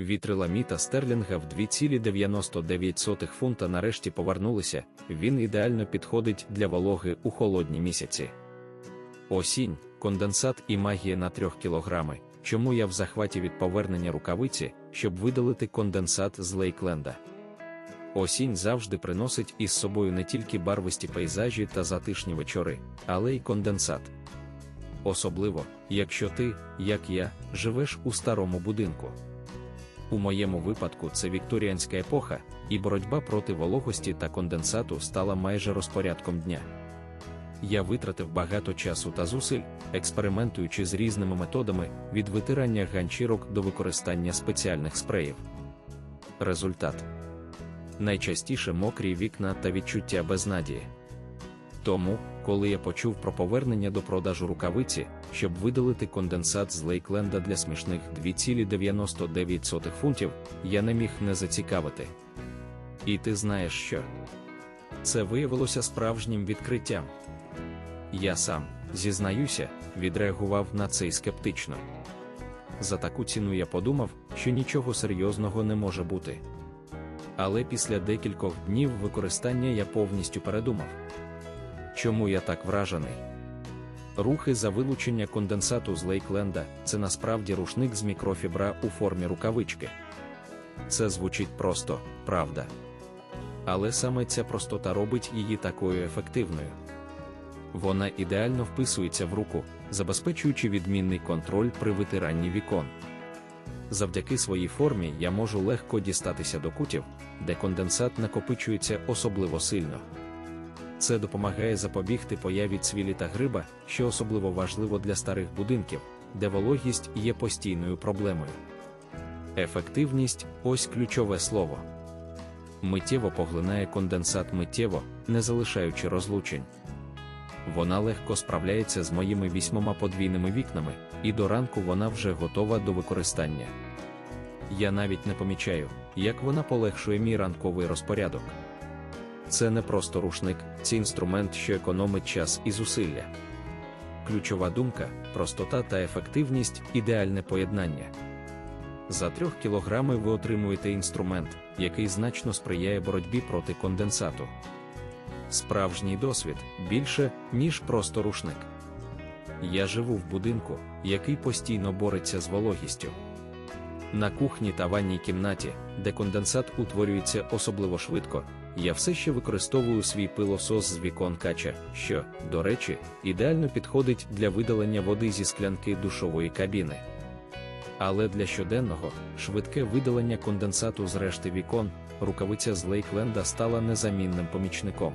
Вітри ламіта стерлінга в 2,99 фунта нарешті повернулися, він ідеально підходить для вологи у холодні місяці. Осінь, конденсат і магія на 3 кілограми. Чому я в захваті від повернення рукавиці, щоб видалити конденсат з Лейкленда? Осінь завжди приносить із собою не тільки барвисті пейзажі та затишні вечори, але й конденсат. Особливо, якщо ти, як я, живеш у старому будинку. У моєму випадку це вікторіанська епоха, і боротьба проти вологості та конденсату стала майже розпорядком дня. Я витратив багато часу та зусиль, експериментуючи з різними методами від витирання ганчірок до використання спеціальних спреїв. Результат найчастіше мокрі вікна та відчуття безнадії. Тому, коли я почув про повернення до продажу рукавиці, щоб видалити конденсат з Лейкленда для смішних 2,99 фунтів, я не міг не зацікавити. І ти знаєш що? Це виявилося справжнім відкриттям. Я сам, зізнаюся, відреагував на це скептично. За таку ціну я подумав, що нічого серйозного не може бути. Але після декількох днів використання я повністю передумав. Чому я так вражений? Рухи за вилучення конденсату з Лейкленда це насправді рушник з мікрофібра у формі рукавички. Це звучить просто, правда. Але саме ця простота робить її такою ефективною. Вона ідеально вписується в руку, забезпечуючи відмінний контроль при витиранні вікон. Завдяки своїй формі я можу легко дістатися до кутів, де конденсат накопичується особливо сильно. Це допомагає запобігти появі цвілі та гриба, що особливо важливо для старих будинків, де вологість є постійною проблемою. Ефективність ось ключове слово. Миттєво поглинає конденсат миттєво, не залишаючи розлучень. Вона легко справляється з моїми вісьмома подвійними вікнами, і до ранку вона вже готова до використання. Я навіть не помічаю, як вона полегшує мій ранковий розпорядок. Це не просто рушник, це інструмент, що економить час і зусилля. Ключова думка, простота та ефективність ідеальне поєднання. За трьох кілограми ви отримуєте інструмент, який значно сприяє боротьбі проти конденсату. Справжній досвід більше, ніж просто рушник. Я живу в будинку, який постійно бореться з вологістю. На кухні та ванній кімнаті, де конденсат утворюється особливо швидко, я все ще використовую свій пилосос з вікон кача, що, до речі, ідеально підходить для видалення води зі склянки душової кабіни. Але для щоденного, швидке видалення конденсату з решти вікон, рукавиця з Лейкленда стала незамінним помічником.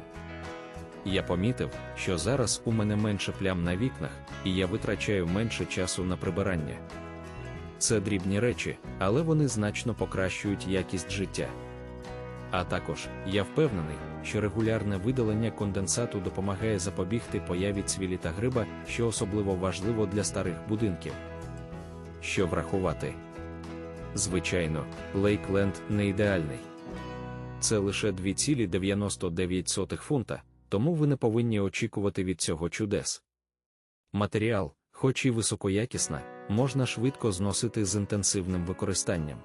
Я помітив, що зараз у мене менше плям на вікнах, і я витрачаю менше часу на прибирання. Це дрібні речі, але вони значно покращують якість життя. А також я впевнений, що регулярне видалення конденсату допомагає запобігти появі цвілі та гриба, що особливо важливо для старих будинків. Що врахувати? Звичайно, Лейкленд не ідеальний. Це лише 2,99 фунта, тому ви не повинні очікувати від цього чудес. Матеріал, хоч і високоякісна, можна швидко зносити з інтенсивним використанням.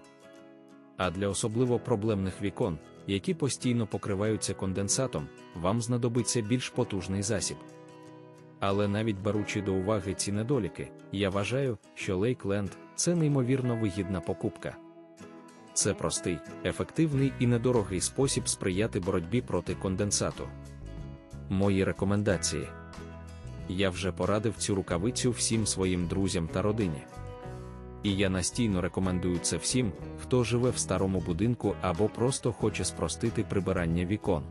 А для особливо проблемних вікон, які постійно покриваються конденсатом, вам знадобиться більш потужний засіб. Але навіть беручи до уваги ці недоліки, я вважаю, що Лейкленд це неймовірно вигідна покупка. Це простий, ефективний і недорогий спосіб сприяти боротьбі проти конденсату. Мої рекомендації. Я вже порадив цю рукавицю всім своїм друзям та родині. І я настійно рекомендую це всім, хто живе в старому будинку або просто хоче спростити прибирання вікон.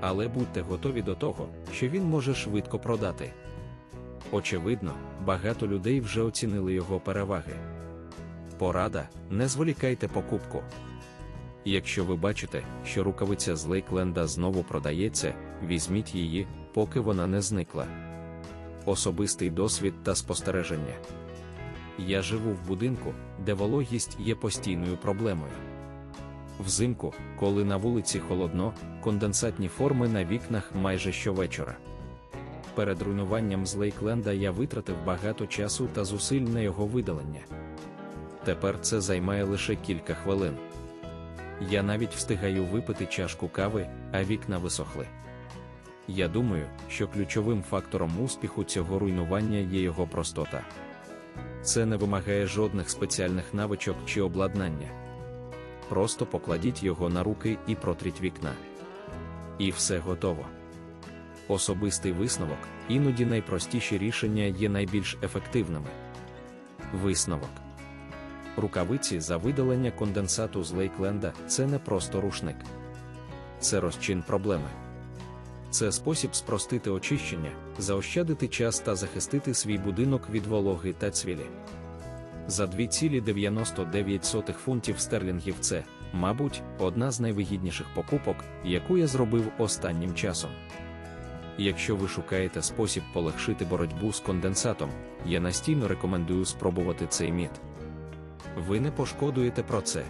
Але будьте готові до того, що він може швидко продати. Очевидно, багато людей вже оцінили його переваги. Порада, не зволікайте покупку. Якщо ви бачите, що рукавиця з Лейкленда знову продається, візьміть її, поки вона не зникла. Особистий досвід та спостереження. Я живу в будинку, де вологість є постійною проблемою. Взимку, коли на вулиці холодно, конденсатні форми на вікнах майже щовечора. Перед руйнуванням з Лейкленда я витратив багато часу та зусиль на його видалення. Тепер це займає лише кілька хвилин. Я навіть встигаю випити чашку кави, а вікна висохли. Я думаю, що ключовим фактором успіху цього руйнування є його простота. Це не вимагає жодних спеціальних навичок чи обладнання. Просто покладіть його на руки і протріть вікна. І все готово. Особистий висновок, іноді найпростіші рішення є найбільш ефективними. Висновок. Рукавиці за видалення конденсату з Лейкленда це не просто рушник. Це розчин проблеми. Це спосіб спростити очищення, заощадити час та захистити свій будинок від вологи та цвілі. За 2,99 фунтів стерлінгів це, мабуть, одна з найвигідніших покупок, яку я зробив останнім часом. Якщо ви шукаєте спосіб полегшити боротьбу з конденсатом, я настійно рекомендую спробувати цей міт. Ви не пошкодуєте про це.